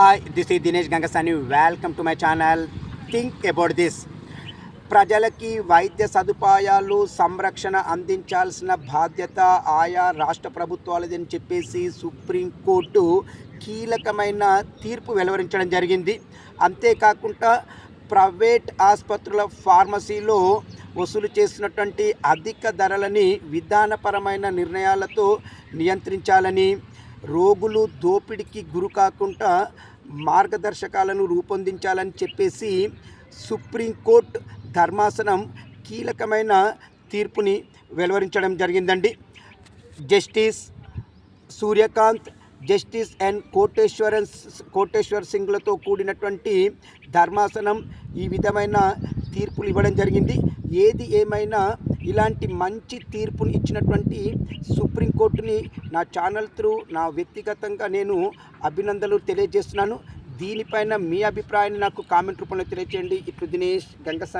Hi this is Dinesh Gangasani welcome to my channel think about this ప్రజలకి వైద్య సదుపాయాలు సంరక్షణ అందించాల్సిన బాధ్యత ఆయా రాష్ట్ర ప్రభుత్వాలదని చెప్పేసి సుప్రీంకోర్టు కీలకమైన తీర్పు వెలువరించడం జరిగింది. అంతేకాకుండా ప్రైవేట్ ఆసుపత్రుల ఫార్మసీలో వసూలు చేసినటువంటి అధిక ధరలని విధానపరమైన నిర్ణయాలతో నియంత్రించాలని రోగులు దోపిడికి గురి కాకుండా మార్గదర్శకాలను రూపొందించాలని చెప్పేసి సుప్రీంకోర్టు ధర్మాసనం కీలకమైన తీర్పుని వెలువరించడం జరిగిందండి. Justice Suryakant justice and Koteswaran Koteswar సింగ్లతో కూడినటువంటి ధర్మాసనం ఈ విధమైన తీర్పులు ఇవ్వడం జరిగింది. ఏది ఏమైనా ఇలాంటి మంచి తీర్పుని ఇచ్చినటువంటి సుప్రీంకోర్టుని నా ఛానల్ త్రూ నా వ్యక్తిగతంగా నేను అభినందనలు తెలియజేస్తున్నాను. దీనిపైన మీ అభిప్రాయాన్ని నాకు కామెంట్ రూపంలో తెలియజేయండి ఇట్లు దినేష్ గంగసాని.